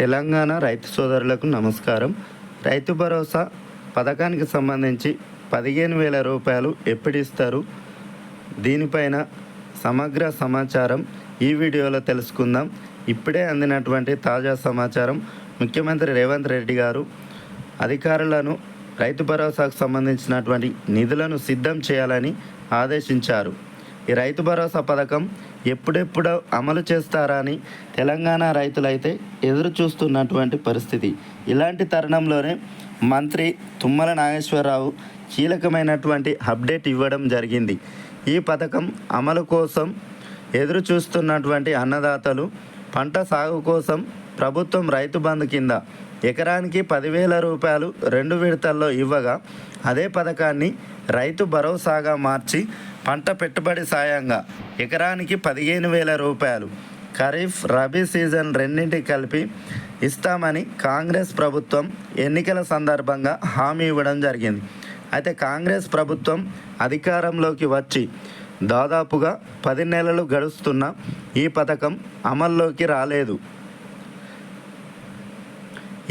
తెలంగాణ రైతు సోదరులకు నమస్కారం రైతు భరోసా పథకానికి సంబంధించి పదిహేను వేల రూపాయలు ఎప్పుడు ఇస్తారు దీనిపైన సమగ్ర సమాచారం ఈ వీడియోలో తెలుసుకుందాం ఇప్పుడే అందినటువంటి తాజా సమాచారం ముఖ్యమంత్రి రేవంత్ రెడ్డి గారు అధికారులను రైతు భరోసాకు సంబంధించినటువంటి నిధులను సిద్ధం చేయాలని ఆదేశించారు ఈ రైతు భరోసా పథకం ఎప్పుడెప్పుడు అమలు చేస్తారా అని తెలంగాణ రైతులైతే ఎదురు చూస్తున్నటువంటి పరిస్థితి ఇలాంటి తరుణంలోనే మంత్రి తుమ్మల నాగేశ్వరరావు కీలకమైనటువంటి అప్డేట్ ఇవ్వడం జరిగింది ఈ పథకం అమలు కోసం ఎదురు చూస్తున్నటువంటి అన్నదాతలు పంట సాగు కోసం ప్రభుత్వం రైతు బంధు కింద ఎకరానికి పదివేల రూపాయలు రెండు విడతల్లో ఇవ్వగా అదే పథకాన్ని రైతు భరోసాగా మార్చి పంట పెట్టుబడి సాయంగా ఎకరానికి పదిహేను వేల రూపాయలు ఖరీఫ్ రబీ సీజన్ రెండింటి కలిపి ఇస్తామని కాంగ్రెస్ ప్రభుత్వం ఎన్నికల సందర్భంగా హామీ ఇవ్వడం జరిగింది అయితే కాంగ్రెస్ ప్రభుత్వం అధికారంలోకి వచ్చి దాదాపుగా పది నెలలు గడుస్తున్న ఈ పథకం అమల్లోకి రాలేదు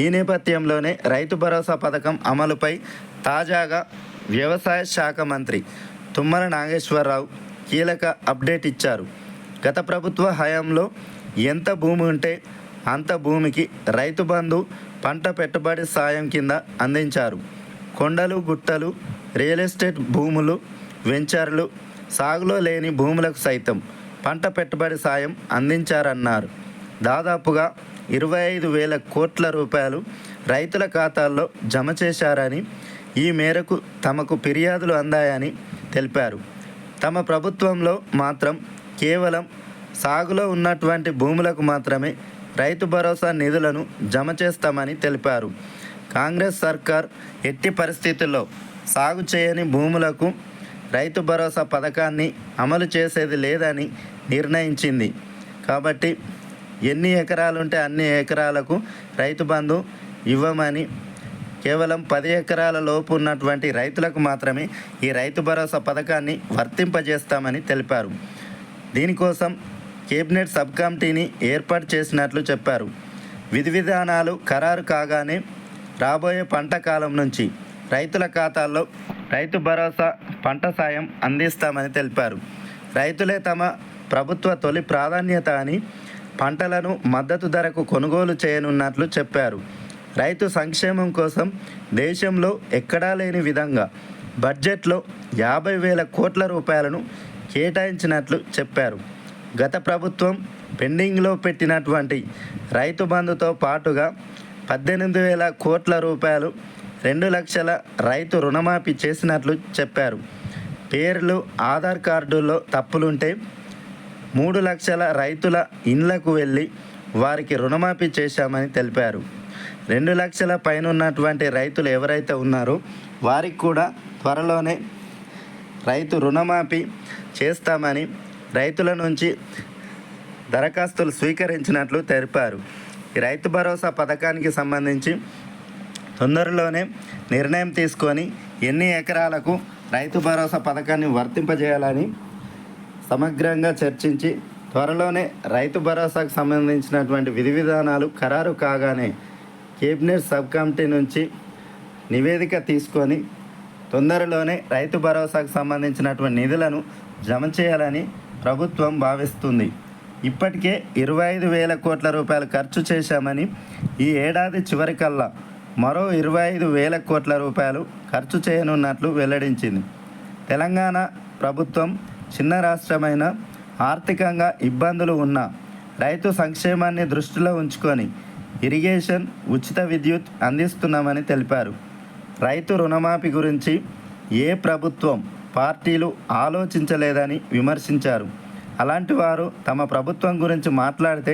ఈ నేపథ్యంలోనే రైతు భరోసా పథకం అమలుపై తాజాగా వ్యవసాయ శాఖ మంత్రి తుమ్మల నాగేశ్వరరావు కీలక అప్డేట్ ఇచ్చారు గత ప్రభుత్వ హయాంలో ఎంత భూమి ఉంటే అంత భూమికి రైతు బంధు పంట పెట్టుబడి సాయం కింద అందించారు కొండలు గుట్టలు రియల్ ఎస్టేట్ భూములు వెంచర్లు సాగులో లేని భూములకు సైతం పంట పెట్టుబడి సాయం అందించారన్నారు దాదాపుగా ఇరవై ఐదు వేల కోట్ల రూపాయలు రైతుల ఖాతాల్లో జమ చేశారని ఈ మేరకు తమకు ఫిర్యాదులు అందాయని తెలిపారు తమ ప్రభుత్వంలో మాత్రం కేవలం సాగులో ఉన్నటువంటి భూములకు మాత్రమే రైతు భరోసా నిధులను జమ చేస్తామని తెలిపారు కాంగ్రెస్ సర్కార్ ఎట్టి పరిస్థితుల్లో సాగు చేయని భూములకు రైతు భరోసా పథకాన్ని అమలు చేసేది లేదని నిర్ణయించింది కాబట్టి ఎన్ని ఎకరాలు ఉంటే అన్ని ఎకరాలకు రైతు బంధు ఇవ్వమని కేవలం పది ఎకరాల లోపు ఉన్నటువంటి రైతులకు మాత్రమే ఈ రైతు భరోసా పథకాన్ని వర్తింపజేస్తామని తెలిపారు దీనికోసం కేబినెట్ సబ్ కమిటీని ఏర్పాటు చేసినట్లు చెప్పారు విధి విధానాలు ఖరారు కాగానే రాబోయే పంట కాలం నుంచి రైతుల ఖాతాల్లో రైతు భరోసా పంట సాయం అందిస్తామని తెలిపారు రైతులే తమ ప్రభుత్వ తొలి ప్రాధాన్యత అని పంటలను మద్దతు ధరకు కొనుగోలు చేయనున్నట్లు చెప్పారు రైతు సంక్షేమం కోసం దేశంలో ఎక్కడా లేని విధంగా బడ్జెట్లో యాభై వేల కోట్ల రూపాయలను కేటాయించినట్లు చెప్పారు గత ప్రభుత్వం పెండింగ్లో పెట్టినటువంటి రైతు బంధుతో పాటుగా పద్దెనిమిది వేల కోట్ల రూపాయలు రెండు లక్షల రైతు రుణమాఫీ చేసినట్లు చెప్పారు పేర్లు ఆధార్ కార్డుల్లో తప్పులుంటే మూడు లక్షల రైతుల ఇండ్లకు వెళ్ళి వారికి రుణమాఫీ చేశామని తెలిపారు రెండు లక్షల పైన ఉన్నటువంటి రైతులు ఎవరైతే ఉన్నారో వారికి కూడా త్వరలోనే రైతు రుణమాఫీ చేస్తామని రైతుల నుంచి దరఖాస్తులు స్వీకరించినట్లు తెలిపారు ఈ రైతు భరోసా పథకానికి సంబంధించి తొందరలోనే నిర్ణయం తీసుకొని ఎన్ని ఎకరాలకు రైతు భరోసా పథకాన్ని వర్తింపజేయాలని సమగ్రంగా చర్చించి త్వరలోనే రైతు భరోసాకు సంబంధించినటువంటి విధి విధానాలు ఖరారు కాగానే కేబినెట్ సబ్ కమిటీ నుంచి నివేదిక తీసుకొని తొందరలోనే రైతు భరోసాకు సంబంధించినటువంటి నిధులను జమ చేయాలని ప్రభుత్వం భావిస్తుంది ఇప్పటికే ఇరవై ఐదు వేల కోట్ల రూపాయలు ఖర్చు చేశామని ఈ ఏడాది చివరికల్లా మరో ఇరవై ఐదు వేల కోట్ల రూపాయలు ఖర్చు చేయనున్నట్లు వెల్లడించింది తెలంగాణ ప్రభుత్వం చిన్న రాష్ట్రమైన ఆర్థికంగా ఇబ్బందులు ఉన్న రైతు సంక్షేమాన్ని దృష్టిలో ఉంచుకొని ఇరిగేషన్ ఉచిత విద్యుత్ అందిస్తున్నామని తెలిపారు రైతు రుణమాఫీ గురించి ఏ ప్రభుత్వం పార్టీలు ఆలోచించలేదని విమర్శించారు అలాంటి వారు తమ ప్రభుత్వం గురించి మాట్లాడితే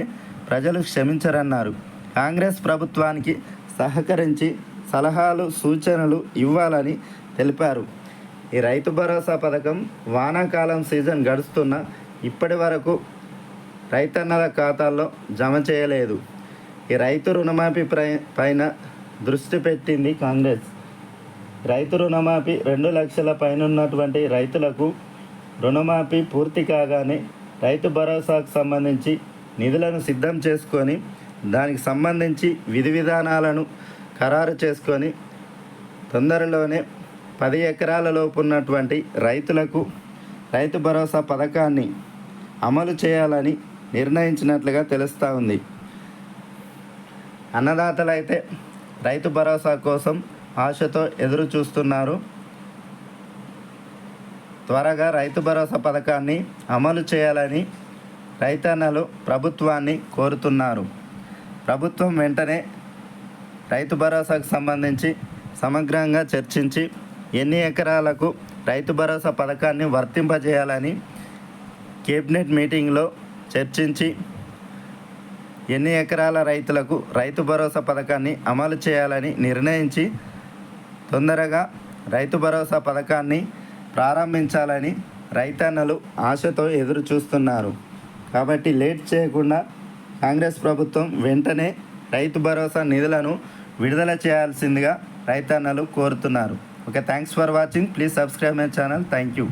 ప్రజలు క్షమించరన్నారు కాంగ్రెస్ ప్రభుత్వానికి సహకరించి సలహాలు సూచనలు ఇవ్వాలని తెలిపారు ఈ రైతు భరోసా పథకం వానాకాలం సీజన్ గడుస్తున్న ఇప్పటి వరకు రైతన్నల ఖాతాల్లో జమ చేయలేదు ఈ రైతు రుణమాఫీ పైన దృష్టి పెట్టింది కాంగ్రెస్ రైతు రుణమాఫీ రెండు లక్షల పైనున్నటువంటి రైతులకు రుణమాఫీ పూర్తి కాగానే రైతు భరోసాకు సంబంధించి నిధులను సిద్ధం చేసుకొని దానికి సంబంధించి విధి విధానాలను ఖరారు చేసుకొని తొందరలోనే పది ఎకరాలలోపు ఉన్నటువంటి రైతులకు రైతు భరోసా పథకాన్ని అమలు చేయాలని నిర్ణయించినట్లుగా తెలుస్తూ ఉంది అన్నదాతలైతే రైతు భరోసా కోసం ఆశతో ఎదురు చూస్తున్నారు త్వరగా రైతు భరోసా పథకాన్ని అమలు చేయాలని రైతన్నలు ప్రభుత్వాన్ని కోరుతున్నారు ప్రభుత్వం వెంటనే రైతు భరోసాకు సంబంధించి సమగ్రంగా చర్చించి ఎన్ని ఎకరాలకు రైతు భరోసా పథకాన్ని వర్తింపజేయాలని కేబినెట్ మీటింగ్లో చర్చించి ఎన్ని ఎకరాల రైతులకు రైతు భరోసా పథకాన్ని అమలు చేయాలని నిర్ణయించి తొందరగా రైతు భరోసా పథకాన్ని ప్రారంభించాలని రైతన్నలు ఆశతో ఎదురు చూస్తున్నారు కాబట్టి లేట్ చేయకుండా కాంగ్రెస్ ప్రభుత్వం వెంటనే రైతు భరోసా నిధులను విడుదల చేయాల్సిందిగా రైతన్నలు కోరుతున్నారు okay thanks for watching please subscribe my channel thank you